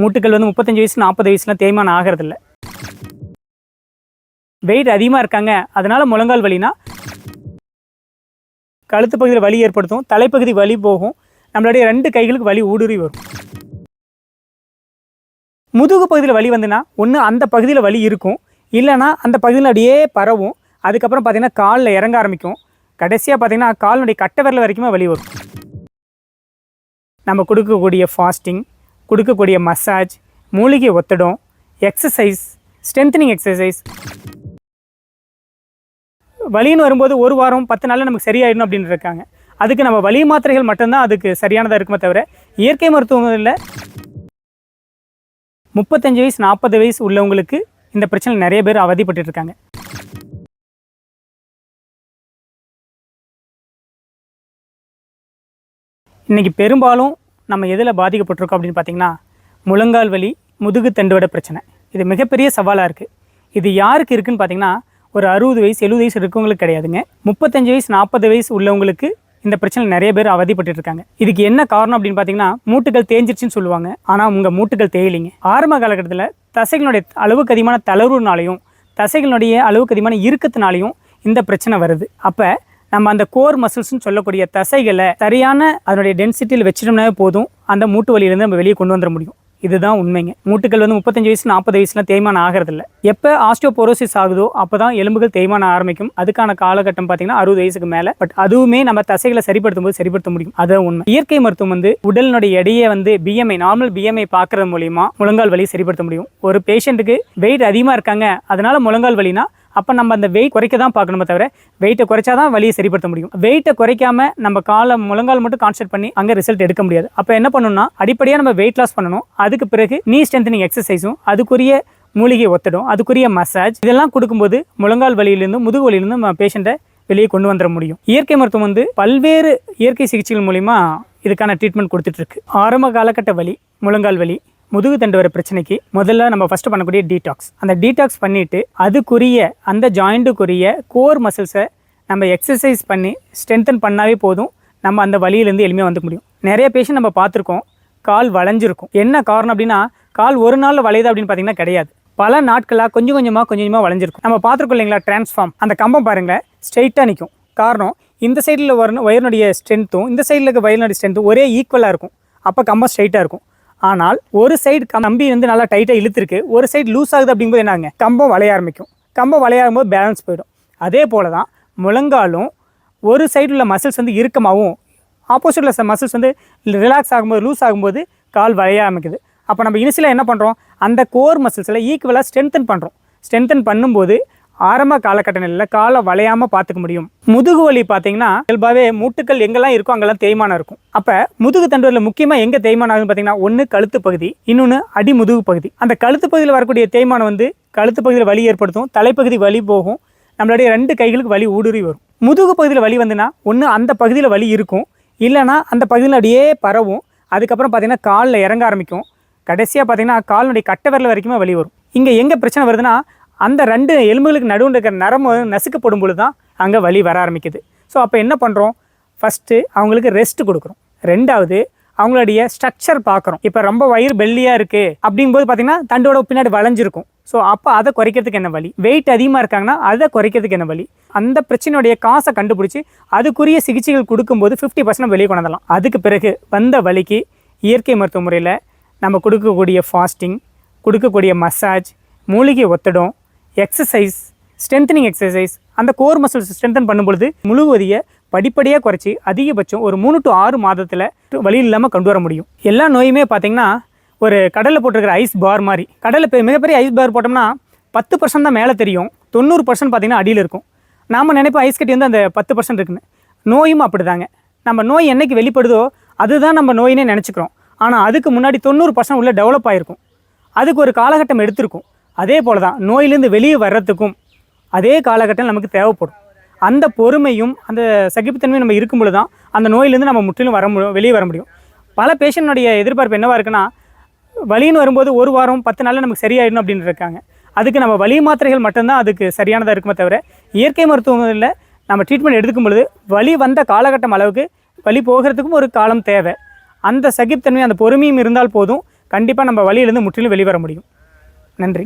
மூட்டுக்கள் வந்து முப்பத்தஞ்சு வயசு நாற்பது வயசுலாம் தேய்மானம் ஆகிறதில்ல. வெயிட் அதிகமாக இருக்காங்க. அதனால் முழங்கால் வலினா கழுத்து பகுதியில் வலி ஏற்படுத்தும் தலைப்பகுதி வலி போகும். நம்மளுடைய ரெண்டு கைகளுக்கு வலி ஊடுருவி வரும். முதுகு பகுதியில் வலி வந்துன்னா ஒன்று அந்த பகுதியில் வலி இருக்கும். இல்லைன்னா அந்த பகுதியில் அப்படியே பரவும். அதுக்கப்புறம் பார்த்தீங்கன்னா காலில் இறங்க ஆரம்பிக்கும். கடைசியாக பார்த்தீங்கன்னா காலினுடைய கட்டை விரல் வரைக்குமே வலி வரும். நம்ம கொடுக்கக்கூடிய ஃபாஸ்டிங் கொடுக்கக்கூடிய மசாஜ் மூலிகை ஒத்தடம் எக்ஸசைஸ் ஸ்ட்ரென்தனிங் எக்ஸசைஸ் வலின்னு வரும்போது ஒரு வாரம் பத்து நாளில் நமக்கு சரியாயிடணும் அப்படின்னு இருக்காங்க. அதுக்கு நம்ம வலி மாத்திரைகள் மட்டும்தான் அதுக்கு சரியானதாக இருக்குமே தவிர இயற்கை மருத்துவங்களில் முப்பத்தஞ்சு வயசு நாற்பது வயசு உள்ளவங்களுக்கு இந்த பிரச்சனை நிறைய பேர் அவதிப்பட்டு இருக்காங்க. இன்னைக்கு பெரும்பாலும் நம்ம எதில் பாதிக்கப்பட்டிருக்கோம் அப்படின்னு பார்த்தீங்கன்னா முழங்கால் வலி முதுகு தண்டுவட பிரச்சனை. இது மிகப்பெரிய சவாலாக இருக்குது இது யாருக்கு இருக்குதுன்னு பார்த்தீங்கன்னா ஒரு அறுபது வயசு எழுபது வயசு இருக்கவங்களுக்கு கிடையாதுங்க. முப்பத்தஞ்சு வயசு நாற்பது வயசு உள்ளவங்களுக்கு இந்த பிரச்சனை நிறைய பேர் அவதிப்பட்டு இருக்காங்க இதுக்கு என்ன காரணம் அப்படின்னு பார்த்தீங்கன்னா மூட்டுகள் தேஞ்சிருச்சுன்னு சொல்லுவாங்க. ஆனால் உங்கள் மூட்டுகள் தேயிலிங்க. ஆரம்ப காலகட்டத்தில் தசைகளுடைய அளவுக்கு அதிகமான தளர்வுனாலையும் தசைகளுடைய அளவுக்கு அதிகமான இறுக்கத்தினாலையும் இந்த பிரச்சனை வருது. அப்போ நம்ம அந்த கோர் மசில்ஸ்னு சொல்லக்கூடிய தசைகளை சரியான அதனுடைய டென்சிட்டியில் வச்சிட்டோம்னாவே போதும். அந்த மூட்டு வலியிலேருந்து நம்ம வெளியே கொண்டு வந்துட முடியும். இதுதான் உண்மைங்க. மூட்டுகள் வந்து முப்பத்தஞ்சு வயசு நாற்பது வயசுலாம் தேய்மானம் ஆகிறதில்ல. எப்போ ஆஸ்டியோபோரோசிஸ் ஆகுதோ அப்போ தான் எலும்புகள் தேய்மானம் ஆரம்பிக்கும். அதுக்கான காலகட்டம் பார்த்தீங்கன்னா அறுபது வயசுக்கு மேலே. பட் அதுவுமே நம்ம தசைகளை சரிப்படுத்தும் போது சரிப்படுத்த முடியும். அதுதான் உண்மை. இயற்கை மருத்துவம் வந்து உடலினுடைய எடையை வந்து பிஎம்ஐ நார்மல் பிஎம்ஐ பார்க்கறது மூலியமா முழங்கால் வலி சரிப்படுத்த முடியும். ஒரு பேஷண்ட்டுக்கு வெயிட் அதிகமாக இருக்காங்க அதனால முழங்கால் வலினா அப்போ நம்ம அந்த வெயிட் குறைக்க தான் பார்க்கணுமே தவிர வெயிட்டை குறைச்சா தான் வழியை சரிப்படுத்த முடியும். வெயிட்டை குறைக்காம நம்ம காலை முழங்கால் மட்டும் கான்சென்ட் பண்ணி அங்கே ரிசல்ட் எடுக்க முடியாது. அப்போ என்ன பண்ணணும்னா அடிப்படையாக நம்ம வெயிட் லாஸ் பண்ணணும். அதுக்கு பிறகு நீ ஸ்ட்ரென்தனிங் எக்ஸசைஸும் அதுக்குரிய மூலிகை ஒத்தடும் அதுக்குரிய மசாஜ் இதெல்லாம் கொடுக்கும்போது முழங்கால் வலியிலிருந்து முதுகு வலியிலிருந்து நம்ம பேஷண்ட்டை வெளியே கொண்டு வந்துட முடியும். இயற்கை மருத்துவம் வந்து பல்வேறு இயற்கை சிகிச்சைகள் மூலிமா இதுக்கான ட்ரீட்மெண்ட் கொடுத்துட்ருக்கு ஆரம்ப காலகட்ட வலி முழங்கால் வலி முதுகு தண்டு வர பிரச்சனைக்கு முதல்ல நம்ம ஃபஸ்ட்டு பண்ணக்கூடிய டீடாக்ஸ் அந்த டீடாக்ஸ் பண்ணிவிட்டு அதுக்குரிய அந்த ஜாயிண்ட்டுக்குரிய கோர் மசில்ஸை நம்ம எக்ஸசைஸ் பண்ணி ஸ்ட்ரென்தன் பண்ணாவே போதும். நம்ம அந்த வழியிலேருந்து எளிமையாக வந்துக்க முடியும். நிறைய பேஷண்ட் நம்ம பார்த்துருக்கோம். கால் வளைஞ்சிருக்கும். என்ன காரணம் அப்படின்னா கால் ஒரு நாளில் வளையுது அப்படின்னு பார்த்தீங்கன்னா கிடையாது. பல நாட்களாக கொஞ்சம் கொஞ்சமாக கொஞ்சம் கொஞ்சமாக வளைஞ்சிருக்கும். நம்ம பார்த்துருக்கோம் இல்லைங்களா டிரான்ஸ்ஃபார்ம் அந்த கம்பம் பாருங்கள் ஸ்ட்ரைட்டாக நிற்கும் காரணம் இந்த சைடில் வர வயரினுடைய ஸ்ட்ரென்த்தும் இந்த சைடில் இருக்க வயரினுடைய ஸ்ட்ரென்த்தும் ஒரே ஈக்குவலாக இருக்கும். அப்போ கம்பம் ஸ்ட்ரைட்டாக இருக்கும். ஆனால் ஒரு சைடு கம்பி வந்து நல்லா டைட்டாக இழுத்துருக்கு. ஒரு சைடு லூஸ் ஆகுது அப்படிங்கும்போது என்னாங்க? கம்பம் வளைய ஆரம்பிக்கும். கம்பம் வளைய போது பேலன்ஸ் போயிடும். அதே போல தான் முழங்காலும் ஒரு சைடு உள்ள மசில்ஸ் வந்து இறுக்கமாகவும் ஆப்போசிட்டில் மசில்ஸ் வந்து ரிலாக்ஸ் ஆகும்போது லூஸ் ஆகும்போது கால் வளைய ஆரம்பிக்குது. அப்போ நம்ம இனிஷியலாக என்ன பண்ணுறோம் அந்த கோர் மசில்ஸில் ஈக்குவலாக ஸ்ட்ரென்தன் பண்ணுறோம் ஸ்ட்ரென்தன் பண்ணும்போது ஆரம்ப காலகட்டங்களில் காலை வளையாமல் பார்த்துக்க முடியும். முதுகு வலி பார்த்தீங்கன்னா இயல்பாகவே மூட்டுக்கள் எங்கெல்லாம் இருக்கோ அங்கெல்லாம் தேய்மானம் இருக்கும். அப்போ முதுகு தண்டுவரில் முக்கியமாக எங்கே தேய்மானம் ஆகுதுன்னு பார்த்தீங்கன்னா ஒன்று கழுத்து பகுதி இன்னொன்று அடி முதுகு பகுதி. அந்த கழுத்து பகுதியில் வரக்கூடிய தேய்மானம் வந்து கழுத்து பகுதியில் வலி ஏற்படுத்தும் தலைப்பகுதி வலி போகும் நம்மளுடைய ரெண்டு கைகளுக்கு வலி ஊடுருவி வரும். முதுகு பகுதியில் வலி வந்துன்னா ஒன்று அந்த பகுதியில் வலி இருக்கும். இல்லைன்னா அந்த பகுதியில் அப்படியே பரவும். அதுக்கப்புறம் பார்த்தீங்கன்னா காலில் இறங்க ஆரம்பிக்கும். கடைசியாக பார்த்தீங்கன்னா காலினுடைய கட்டை விரல் வரைக்குமே வலி வரும். இங்கே எங்கே பிரச்சனை வருதுன்னா அந்த ரெண்டு எலும்புகளுக்கு நடுவில் இருக்கிற நரம்பு நசுக்கப்படும் பொழுது தான் அங்கே வலி வர ஆரம்பிக்குது. ஸோ அப்போ என்ன பண்ணுறோம் ஃபஸ்ட்டு அவங்களுக்கு ரெஸ்ட் கொடுக்குறோம். ரெண்டாவது அவங்களுடைய ஸ்ட்ரக்சர் பார்க்குறோம் இப்போ ரொம்ப வயிறு பெல்லியாக இருக்குது அப்படிங்கும்போது பார்த்தீங்கன்னா தண்டோட பின்னாடி வளைஞ்சிருக்கும். ஸோ அப்போ அதை குறைக்கிறதுக்கு என்ன வழி வெயிட் அதிகமாக இருக்காங்கன்னா அதை குறைக்கிறதுக்கு என்ன வழி அந்த பிரச்சனையுடைய காசை கண்டுபிடிச்சி அதுக்குரிய சிகிச்சைகள் கொடுக்கும்போது ஃபிஃப்டி பர்சன்ட் வெளியே கொண்டு வரலாம் அதுக்கு பிறகு வந்த வலிக்கு இயற்கை மருத்துவ முறையில் நம்ம கொடுக்கக்கூடிய ஃபாஸ்டிங் கொடுக்கக்கூடிய மசாஜ் மூலிகை ஒத்தடம் எக்ஸசைஸ் ஸ்ட்ரென்தனிங் எக்ஸசைஸ் அந்த கோர் மசில்ஸ் ஸ்ட்ரென்தன் பண்ணும்பொழுது முழுவதியை படிப்படியாக குறைச்சி அதிகபட்சம் ஒரு மூணு டு ஆறு மாதத்தில் வழி இல்லாமல் கொண்டு வர முடியும். எல்லா நோயுமே பார்த்தீங்கன்னா ஒரு கடலில் போட்டிருக்கிற ஐஸ் பார் மாதிரி. கடலில் இப்போ மிகப்பெரிய ஐஸ் பார் போட்டோம்னா பத்து பர்சன்ட் தான் மேலே தெரியும். தொண்ணூறு பர்சன்ட் பார்த்தீங்கன்னா அடியில் இருக்கும். நாம் நினைப்போம் ஐஸ் கட்டி வந்து அந்த பத்து பர்சன்ட் இருக்குன்னு. நோயும் அப்படிதாங்க. நம்ம நோய் என்றைக்கு வெளிப்படுதோ அதுதான் நம்ம நோயினே நினச்சிக்கிறோம். ஆனால் அதுக்கு முன்னாடி தொண்ணூறு பர்சன்ட் உள்ளே டெவலப் ஆகிருக்கும் அதுக்கு ஒரு காலகட்டம் எடுத்திருக்கும். அதே போல தான் நோயிலேருந்து வெளியே வர்றதுக்கும் அதே காலகட்டம் நமக்கு தேவைப்படும். அந்த பொறுமையும் அந்த சகிப்புத்தன்மையும் நம்ம இருக்கும் பொழுது தான் அந்த நோயிலேருந்து நம்ம முற்றிலும் வர முடியும் வெளியே வர முடியும். பல பேஷண்ட்டுடைய எதிர்பார்ப்பு என்னவாக இருக்குன்னா வலின்னு வரும்போது ஒரு வாரம் பத்து நாளில் நமக்கு சரியாயிடணும் அப்படின்னு இருக்காங்க. அதுக்கு நம்ம வலி மாத்திரைகள் மட்டும்தான் அதுக்கு சரியானதாக இருக்குமே தவிர இயற்கை மருத்துவங்களில் நம்ம ட்ரீட்மெண்ட் எடுக்கும் பொழுது வலி வந்த காலகட்டம் அளவுக்கு வலி போகிறதுக்கும் ஒரு காலம் தேவை. அந்த சகிப்புத்தன்மை அந்த பொறுமையும் இருந்தால் போதும். கண்டிப்பாக நம்ம வழியிலேருந்து முற்றிலும் வெளிவர முடியும். நன்றி.